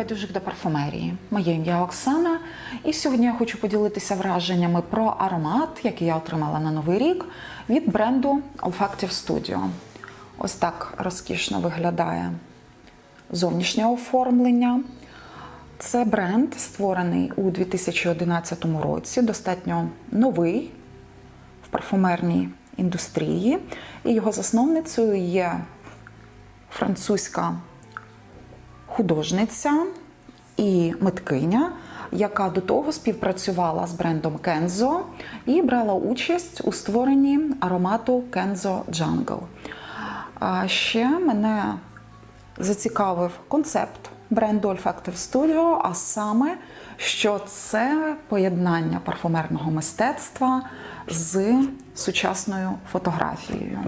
небайдужих до парфумерії. Моє ім'я Оксана, і сьогодні я хочу поділитися враженнями про аромат, який я отримала на новий рік від бренду Olfactive Studio. Ось так розкішно виглядає зовнішнє оформлення. Це бренд, створений у 2011 році, достатньо новий в парфумерній індустрії, і його засновницею є французька художниця і миткиня, яка до того співпрацювала з брендом Kenzo і брала участь у створенні аромату Kenzo Jungle. Ще мене зацікавив концепт бренду Olfactive Studio, а саме, що це поєднання парфумерного мистецтва з сучасною фотографією.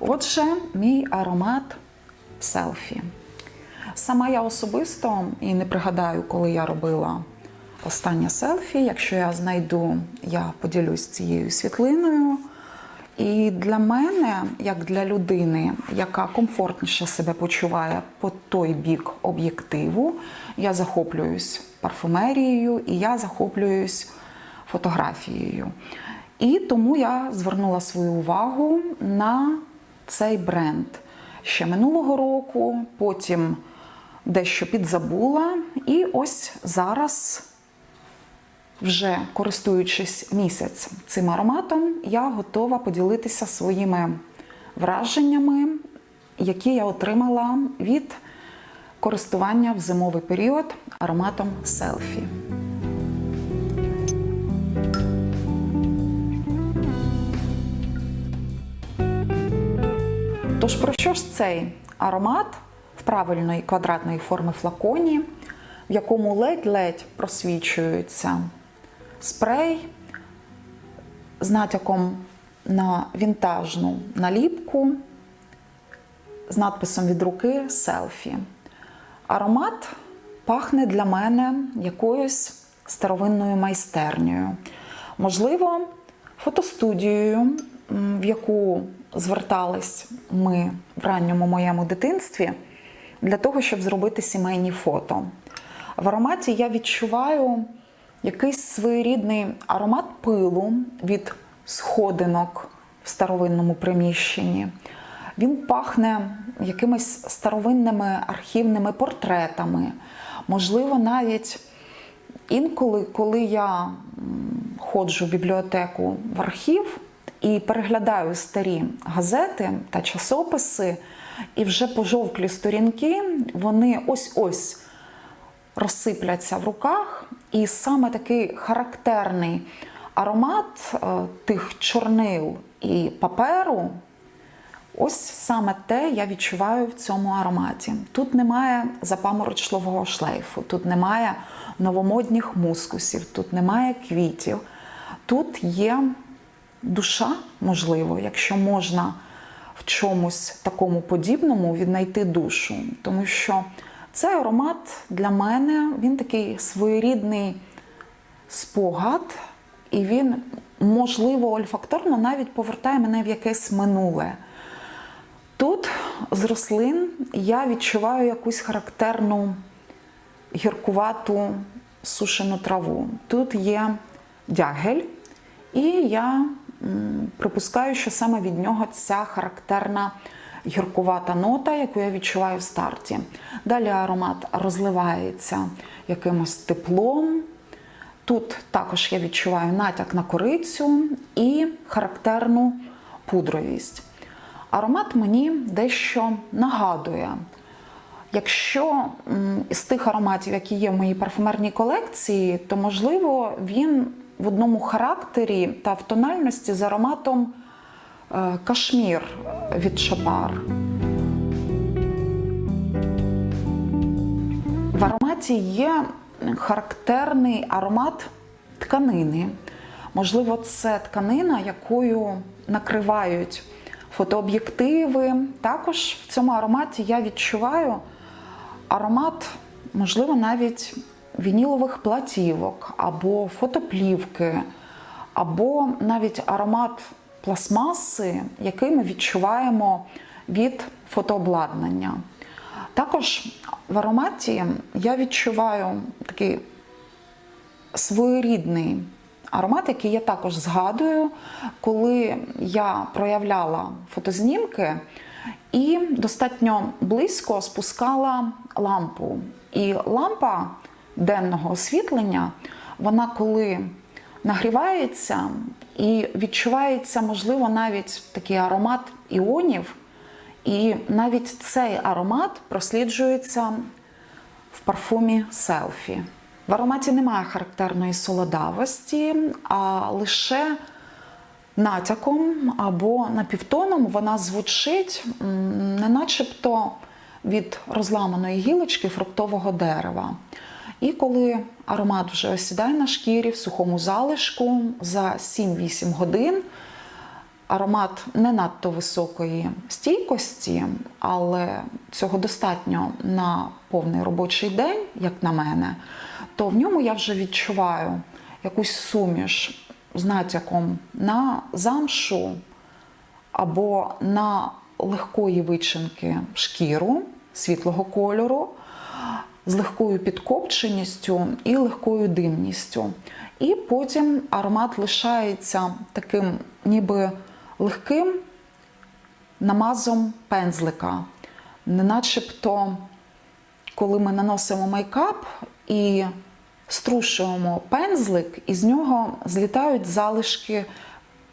Отже, мій аромат селфі. Сама я особисто і не пригадаю, коли я робила останнє селфі. Якщо я знайду, я поділюсь цією світлиною. І для мене, як для людини, яка комфортніше себе почуває по той бік об'єктиву, я захоплююсь парфумерією і я захоплююсь фотографією. І тому я звернула свою увагу на цей бренд ще минулого року, потім дещо підзабула. І ось зараз, вже користуючись місяць цим ароматом, я готова поділитися своїми враженнями, які я отримала від користування в зимовий період ароматом селфі. Тож про що ж цей аромат правильної квадратної форми флаконі, в якому ледь-ледь просвічується спрей з натяком на вінтажну наліпку з надписом від руки селфі. Аромат пахне для мене якоюсь старовинною майстернею. Можливо, фотостудією, в яку звертались ми в ранньому моєму дитинстві для того, щоб зробити сімейні фото. В ароматі я відчуваю якийсь своєрідний аромат пилу від сходинок в старовинному приміщенні. Він пахне якимись старовинними архівними портретами. Можливо, навіть інколи, коли я ходжу в бібліотеку в архів і переглядаю старі газети та часописи, і вже пожовклі сторінки, вони ось-ось розсипляться в руках, і саме такий характерний аромат е, тих чорнил і паперу. Ось саме те я відчуваю в цьому ароматі. Тут немає запаморочливого шлейфу, тут немає новомодніх мускусів, тут немає квітів. Тут є душа, можливо, якщо можна в чомусь такому подібному віднайти душу. Тому що цей аромат для мене він такий своєрідний спогад, і він, можливо, ольфакторно навіть повертає мене в якесь минуле. Тут з рослин я відчуваю якусь характерну гіркувату сушену траву. Тут є дягель, і я припускаю, що саме від нього ця характерна гіркувата нота, яку я відчуваю в старті. Далі аромат розливається якимось теплом. Тут також я відчуваю натяк на корицю і характерну пудровість. Аромат мені дещо нагадує. Якщо з тих ароматів, які є в моїй парфумерній колекції, то можливо він в одному характері та в тональності з ароматом е, кашмір від Шопар. В ароматі є характерний аромат тканини. Можливо, це тканина, якою накривають фотооб'єктиви. Також в цьому ароматі я відчуваю аромат, можливо, навіть вінілових платівок, або фотоплівки, або навіть аромат пластмаси, який ми відчуваємо від фотообладнання. Також в ароматі я відчуваю такий своєрідний аромат, який я також згадую, коли я проявляла фотознімки і достатньо близько спускала лампу. І лампа денного освітлення, вона коли нагрівається і відчувається, можливо, навіть такий аромат іонів. І навіть цей аромат просліджується в парфумі селфі. В ароматі немає характерної солодавості, а лише натяком або напівтоном вона звучить, не начебто від розламаної гілочки фруктового дерева. І коли аромат вже осідає на шкірі в сухому залишку за 7-8 годин, аромат не надто високої стійкості, але цього достатньо на повний робочий день, як на мене, то в ньому я вже відчуваю якусь суміш з натяком на замшу або на легкої вичинки шкіру світлого кольору, з легкою підкопченістю і легкою димністю. І потім аромат лишається таким ніби легким намазом пензлика. Не начебто, коли ми наносимо мейкап і струшуємо пензлик, із нього злітають залишки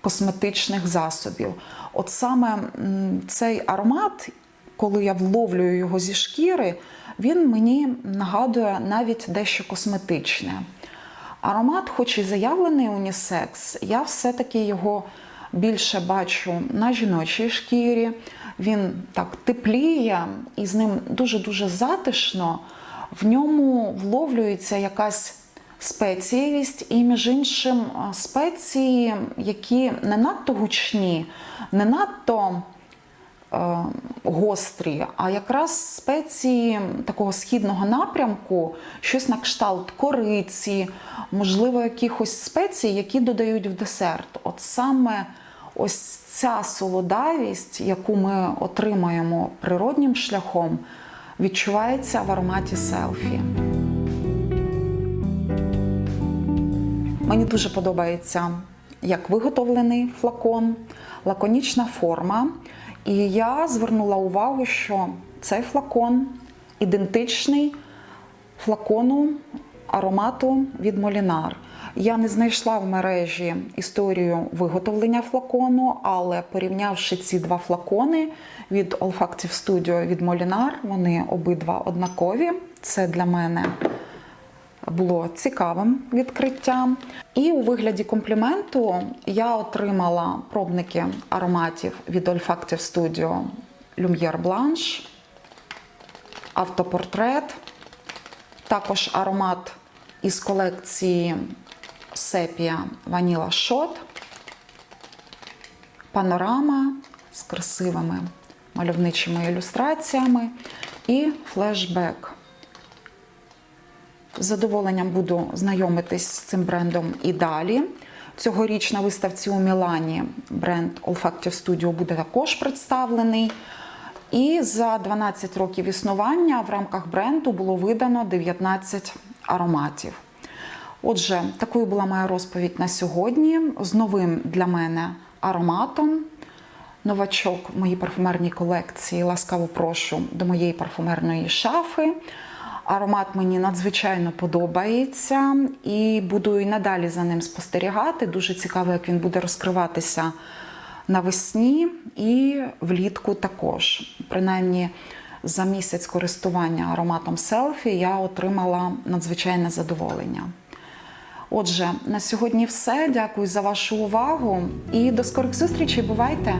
косметичних засобів. От саме цей аромат, коли я вловлюю його зі шкіри, він мені нагадує навіть дещо косметичне. Аромат, хоч і заявлений унісекс, я все-таки його більше бачу на жіночій шкірі. Він так тепліє і з ним дуже-дуже затишно. В ньому вловлюється якась спецієвість, і, між іншим, спеції, які не надто гучні, не надто гострі, а якраз спеції такого східного напрямку, щось на кшталт кориці, можливо, якихось спецій, які додають в десерт. От саме ось ця солодавість, яку ми отримаємо природнім шляхом, відчувається в ароматі селфі. Мені дуже подобається, як виготовлений флакон, лаконічна форма. І я звернула увагу, що цей флакон ідентичний флакону аромату від Молінар. Я не знайшла в мережі історію виготовлення флакону, але порівнявши ці два флакони від Olfactive Studio від Molinar, вони обидва однакові. Це для мене було цікавим відкриттям. І у вигляді компліменту я отримала пробники ароматів від Olfactive Studio Lumiere Blanche, автопортрет, також аромат із колекції Sepia Vanilla Shot, панорама з красивими мальовничими ілюстраціями і флешбек. З задоволенням буду знайомитись з цим брендом і далі. Цьогоріч на виставці у Мілані бренд Olfactive Studio буде також представлений. І за 12 років існування в рамках бренду було видано 19 ароматів. Отже, такою була моя розповідь на сьогодні з новим для мене ароматом. Новачок в моїй парфумерній колекції ласкаво прошу до моєї парфумерної шафи. Аромат мені надзвичайно подобається і буду і надалі за ним спостерігати. Дуже цікаво, як він буде розкриватися навесні і влітку також. Принаймні, за місяць користування ароматом селфі я отримала надзвичайне задоволення. Отже, на сьогодні все. Дякую за вашу увагу і до скорих зустрічей. Бувайте!